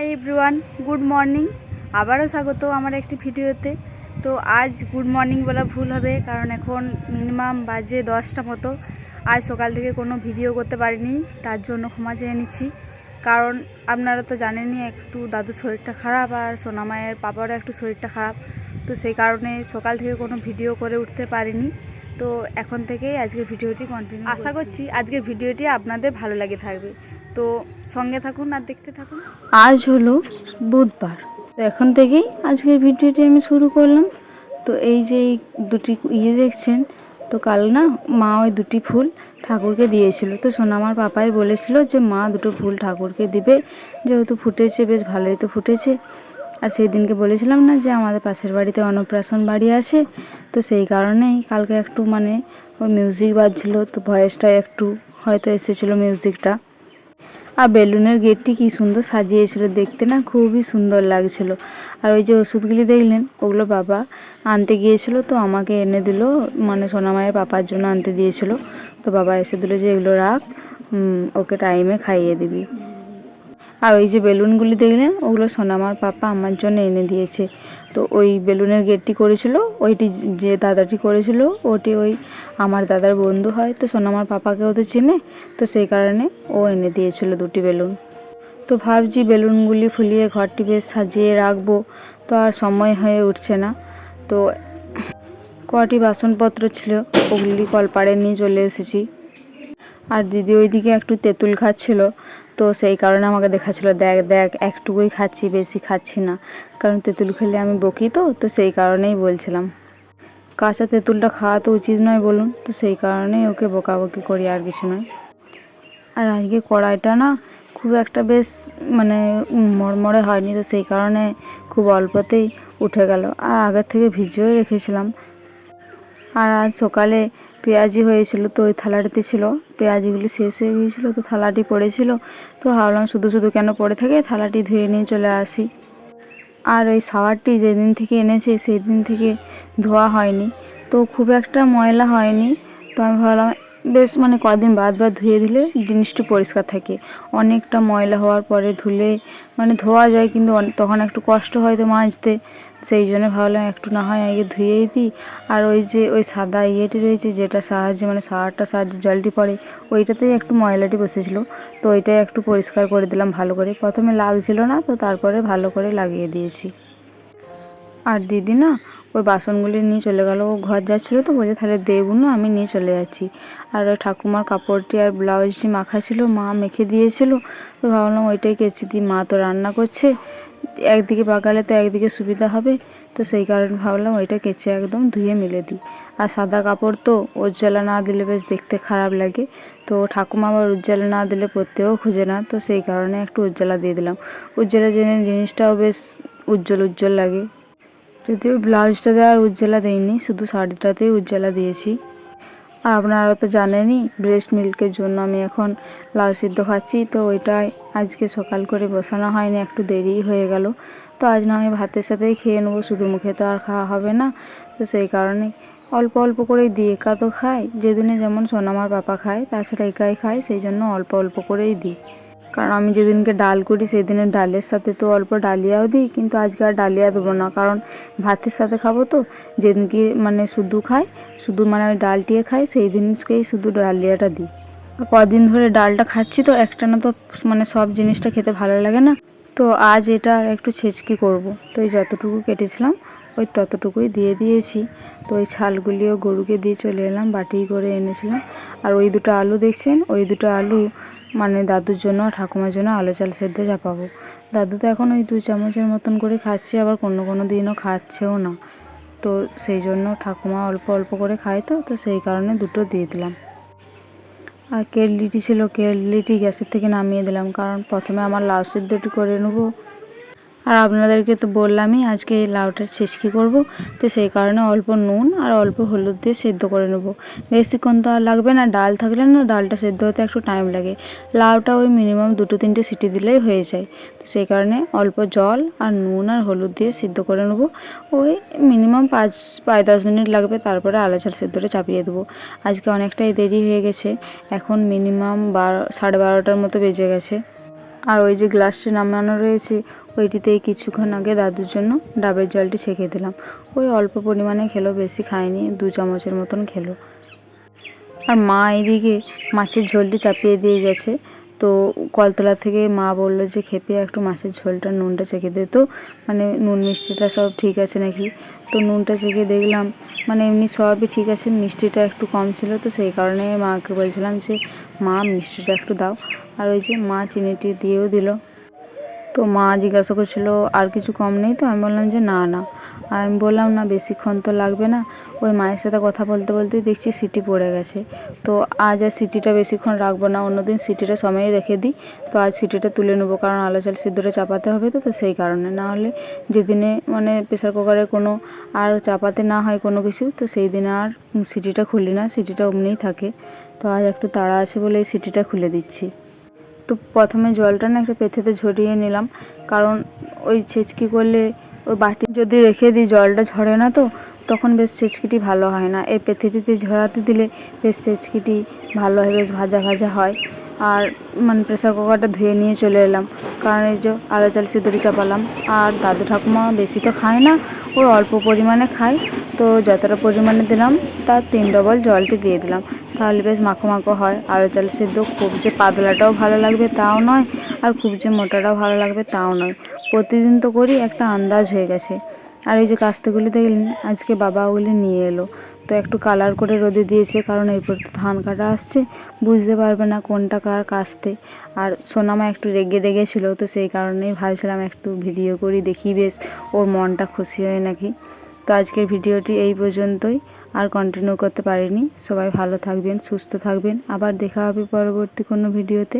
Hi everyone good morning আবারও স্বাগত আমার একটি ভিডিওতে। তো আজ গুড মর্নিং বলা ভুল হবে কারণ এখন মিনিমাম বাজে দশটা মতো। আজ সকাল থেকে কোনো ভিডিও করতে পারিনি তার জন্য ক্ষমা চেয়ে নিচ্ছি। কারণ আপনারা তো জানেনই একটু দাদুর শরীরটা খারাপ আর সোনামায়ের পাপারও একটু শরীরটা খারাপ। তো সেই কারণে সকাল থেকে কোনো ভিডিও করে উঠতে পারিনি। তো এখন থেকেই আজকে ভিডিওটি কন্টিনিউ আশা করছি। আজকের ভিডিওটি আপনাদের ভালো লাগে থাকবে। তো সঙ্গে থাকুন আর দেখতে থাকুন। আজ হলো বুধবার। তো এখন থেকেই আজকের ভিডিওটি আমি শুরু করলাম। তো এই যে দুটি ইয়ে দেখছেন, তো কাল না মা ওই দুটি ফুল ঠাকুরকে দিয়েছিল। তো সোনামার পাপাই বলেছিল যে, মা দুটো ফুল ঠাকুরকে দিবে। যেহেতু ফুটেছে, বেশ ভালোই তো ফুটেছে। আর সেই দিনকে বলেছিলাম না যে, আমাদের পাশের বাড়িতে অন্নপ্রাশন বাড়ি আছে। তো সেই কারণেই কালকে একটু মানে ওই মিউজিক বাজছিল। তো ভয়েসটা একটু হয়তো এসেছিল মিউজিকটা আর বেলুনের গেটটি কি সুন্দর সাজিয়েছিল, দেখতে না খুবই সুন্দর লাগছিল। আর ওই যে ওষুধগুলি দেখলেন, ওগুলো বাবা আনতে গিয়েছিল, তো আমাকে এনে দিল মানে সোনামায়ের পাপার জন্য আনতে দিয়েছিল। তো বাবা এসে দিল যে এগুলো রাখ ওকে টাইমে খাইয়ে দিবি। আর ওই যে বেলুনগুলি দেখলেন, ওগুলো সোনামার পাপা আমার জন্য এনে দিয়েছে। তো ওই বেলুনের গেটটি করেছিল, ওইটি যে দাদাটি করেছিল, ওটি ওই আমার দাদার বন্ধু হয়, তো সোনামার পাপাকেও তো চেনে, তো সেই কারণে ও এনে দিয়েছিল দুটি বেলুন। তো ভাবছি বেলুনগুলি ফুলিয়ে ঘরটি বেশ সাজিয়ে রাখব, তো আর সময় হয়ে উঠছে না। তো কটি বাসনপত্র ছিল, ওগুলি কলপাড়ে নিয়ে চলে এসেছি। আর দিদি ওইদিকে একটু তেঁতুল খাচ্ছিল তো সেই কারণে আমাকে দেখাচ্ছিল, দেখ দেখ, একটুকুই খাচ্ছি, বেশি খাচ্ছি না। কারণ তেঁতুল খেলে আমি বকি তো তো সেই কারণেই বলছিলাম। কাঁচা তেঁতুলটা খাওয়া তো উচিত নয় বলুন, তো সেই কারণেই ওকে বকাবকি করি, আর কিছু নয়। আর আজকে কড়াইটা না খুব একটা বেশ মানে মরমরে হয়নি, তো সেই কারণে খুব অল্পতেই উঠে গেল। আর আগের থেকে ভিজিয়েও রেখেছিলাম আর আজ সকালে পেঁয়াজি হয়েছিল, তো ওই থালাটিতে ছিল। পেঁয়াজিগুলি শেষ হয়ে গিয়েছিল, তো থালাটি পড়েছিল। তো ভাবলাম শুধু শুধু কেন পড়ে থাকে, থালাটি ধুয়ে নিয়ে চলে আসি। আর ওই সাওয়ারটি যেদিন থেকে এনেছে সেই দিন থেকে ধোয়া হয়নি। তো খুব একটা ময়লা হয়নি। তো আমি ভাবলাম বেশ মানে কদিন বাদ বাদ ধুয়ে দিলে জিনিসটা পরিষ্কার থাকে। অনেকটা ময়লা হওয়ার পরে ধুলে মানে ধোয়া যায় কিন্তু তখন একটু কষ্ট হয় তো মাজতে। সেই জন্য ভাবলাম একটু না হয় আগে ধুয়েই দিই। আর ওই যে ওই সাদা ইয়েটি রয়েছে যেটা সাহায্যে মানে সাহারটা সাহায্যে জলটি পড়ে, ওইটাতেই একটু ময়লাটি বসেছিল। তো ওইটাই একটু পরিষ্কার করে দিলাম ভালো করে। প্রথমে লাগছিল না তো তারপরে ভালো করে লাগিয়ে দিয়েছি। আর দিদি না ওই বাসনগুলি নিয়ে চলে গেল। ও ঘর যাচ্ছিল তো, বলছে তাহলে দেবো না, আমি নিয়ে চলে যাচ্ছি। আর ওই ঠাকুমার কাপড়টি আর ব্লাউজটি মাখা ছিল, মা মেখে দিয়েছিল। তো ভাবলাম ওইটাই কেচে দিই, মা তো রান্না করছে। একদিকে পাকালে তো একদিকে সুবিধা হবে, তো সেই কারণে ভাবলাম ওইটা কেচে একদম ধুয়ে মিলে দিই। আর সাদা কাপড় তো উজ্জ্বলা না দিলে বেশ দেখতে খারাপ লাগে। তো ঠাকুমা আবার উজ্জ্বলা না দিলে পরতেও খুঁজে না, তো সেই কারণে একটু উজ্জ্বলা দিয়ে দিলাম। উজ্জ্বলার জন্য জিনিসটাও বেশ উজ্জ্বল উজ্জ্বল লাগে। যদিও ব্লাউজটা দেওয়ার উজ্জ্বলা দেয়নি শুধু শাড়িটাতেই উজ্জ্বলা দিয়েছি। আর আপনারা তো জানেনই ব্রেস্ট মিল্কের জন্য আমি এখন লাউ সিদ্ধ খাচ্ছি, তো ওইটাই আজকে সকাল করে বসানো হয়নি, একটু দেরি হয়ে গেল। তো আজ না হয় ভাতের সাথেই খেয়ে নেব, শুধু মুখে তো আর খাওয়া হবে না। তো সেই কারণে অল্প অল্প করেই দিই, একা তো খাই। যেদিনে যেমন সোনামার পাপা খায়, তাছাড়া একাই খায় সেই জন্য অল্প অল্প করেই দিই। কারণ আমি যেদিনকে ডাল করি সেদিনের ডালের সাথে তো অল্প ডালিয়াও দিই, কিন্তু আজকে আর ডালিয়া দেবো না। কারণ ভাতের সাথে খাব তো, যেদিনকে মানে শুধু খাই, শুধু মানে ওই ডালটিয়ে খাই, সেই দিনকেই শুধু ডালিয়াটা দিই। কদিন ধরে ডালটা খাচ্ছি তো একটা না তো মানে সব জিনিসটা খেতে ভালো লাগে না। তো আজ এটা আর একটু ছেচকি করব। তো এই যতটুকু কেটেছিলাম ওই ততটুকুই দিয়ে দিয়েছি। তো ওই ছালগুলিও গরুকে দিয়ে চলে এলাম, বাটি করে এনেছিলাম। আর ওই দুটো আলু দেখছেন? ওই দুটো আলু মানে দাদুর জন্য, ঠাকুমার জন্য আলু চাল সেদ্ধ চাপাবো। দাদু তো এখন ওই দু চামচের মতন করে খাচ্ছে, আবার কোনো কোনো দিনও খাচ্ছেও না। তো সেই জন্য ঠাকুমা অল্প অল্প করে খায় তো তো সেই কারণে দুটো দিয়ে দিলাম। আর কেটলিটি ছিল, কেটলিটি গ্যাসের থেকে নামিয়ে দিলাম, কারণ প্রথমে আমার লাউ সিদ্ধটি করে নেব। আর আপনাদেরকে তো বললামই আজকে লাউটার ছেঁচকি করব? তো সেই কারণে অল্প নুন আর অল্প হলুদ দিয়ে সেদ্ধ করে নেব। বেশিক্ষণ তো আর লাগবে না, ডাল থাকলে না ডালটা সেদ্ধ হতে একটু টাইম লাগে। লাউটা ওই মিনিমাম দুটো তিনটে সিটি দিলেই হয়ে যায়। তো সেই কারণে অল্প জল আর নুন আর হলুদ দিয়ে সিদ্ধ করে নেব। ওই মিনিমাম পাঁচ পাঁচ দশ মিনিট লাগবে, তারপরে আলু চাল সেদ্ধটা চাপিয়ে দেবো। আজকে অনেকটাই দেরি হয়ে গেছে, এখন মিনিমাম বারো, সাড়ে বারোটার মতো বেজে গেছে। আর ওই যে গ্লাসটি নামানো রয়েছে ওইটিতেই কিছুক্ষণ আগে দাদুর জন্য ডাবের জলটি ছেঁকে দিলাম। ওই অল্প পরিমাণে খেলো, বেশি খায়নি, দু চামচের মতন খেলো। আর মা এদিকে মাছের ঝোলটি চাপিয়ে দিয়ে গেছে। তো কলতলা থেকে মা বলল যে, খেপে একটু মাছের ঝোলটা নুনটা চেখে দে তো। মানে নুন মিষ্টিটা সব ঠিক আছে নাকি? তো নুনটা চেখে দেখলাম মানে এমনি সবই ঠিক আছে, মিষ্টিটা একটু কম ছিল তো সেই কারণে মাকে বলছিলাম যে, মা, মিষ্টিটা একটু দাও। আর ওই যে মা চিনিটি দিয়েও দিল। তো মা জিজ্ঞাসা করছিল, আর কিছু কম নেই তো? আমি বললাম যে, না না। আর আমি বললাম, না, বেশিক্ষণ তো লাগবে না। ওই মায়ের সাথে কথা বলতে বলতেই দেখছি সিটি পড়ে গেছে। তো আজ আর সিটিটা বেশিক্ষণ রাখব না, অন্যদিন সিটিটা সময়ে রেখে দিই। তো আজ সিটিটা তুলে নেব, কারণ আলো চাল সিদ্ধটা চাপাতে হবে তো তো সেই কারণে। না হলে যেদিনে মানে প্রেসার কুকারে কোনো আর চাপাতে না হয় কোনো কিছু, তো সেই দিনে আর সিটিটা খুলি না, সিটিটা অমনিই থাকে। তো আজ একটু তাড়া আছে বলে এই সিটিটা খুলে দিচ্ছি। তো প্রথমে জলটা না একটা পেথেতে ঝরিয়ে নিলাম। কারণ ওই ছেচকি করলে ওই বাটি যদি রেখে দিই, জলটা ঝরে না তো, তখন বেশ ছেচকিটি ভালো হয় না। এই পেথেটিতে ঝরাতে দিলে বেশ ছেচকিটি ভালো হয়, বেশ ভাজা ভাজা হয়। আর মানে প্রেসার কুকারটা ধুয়ে নিয়ে চলে এলাম। কারণ এই যে আলো চাল সিদ্ধটি চাপালাম। আর দাদু ঠাকুমা বেশি তো খায় না ওই অল্প পরিমাণে খায়। তো যতটা পরিমাণে দিলাম, তার তিন ডবল জলটি দিয়ে দিলাম। তাহলে বেশ মাখো মাখো হয়। আলু চাল সেদ্ধ, খুব যে পাতলাটাও ভালো লাগবে তাও নয়, আর খুব যে মোটাটাও ভালো লাগবে তাও নয়। প্রতিদিন তো করি, একটা আন্দাজ হয়ে গেছে। আর এই যে কাস্তেগুলি দেখলেন, আজকে বাবা ওগুলি নিয়ে এলো। তো একটু কালার করে রোদে দিয়েছে, কারণ এরপর তো ধান কাটা আসছে। বুঝতে পারবে না কোনটা কার কাস্তে। আর সোনামা একটু রেগে রেগে ছিল তো সেই কারণেই ভাবছিলাম একটু ভিডিও করি, দেখি বেশ, ওর মনটা খুশি হয় নাকি। তো আজকের ভিডিওটি এই পর্যন্তই। আর কন্টিনিউ করতে পারিনি। সবাই ভালো থাকবেন, সুস্থ থাকবেন। আবার দেখা হবে পরবর্তী কোনো ভিডিওতে।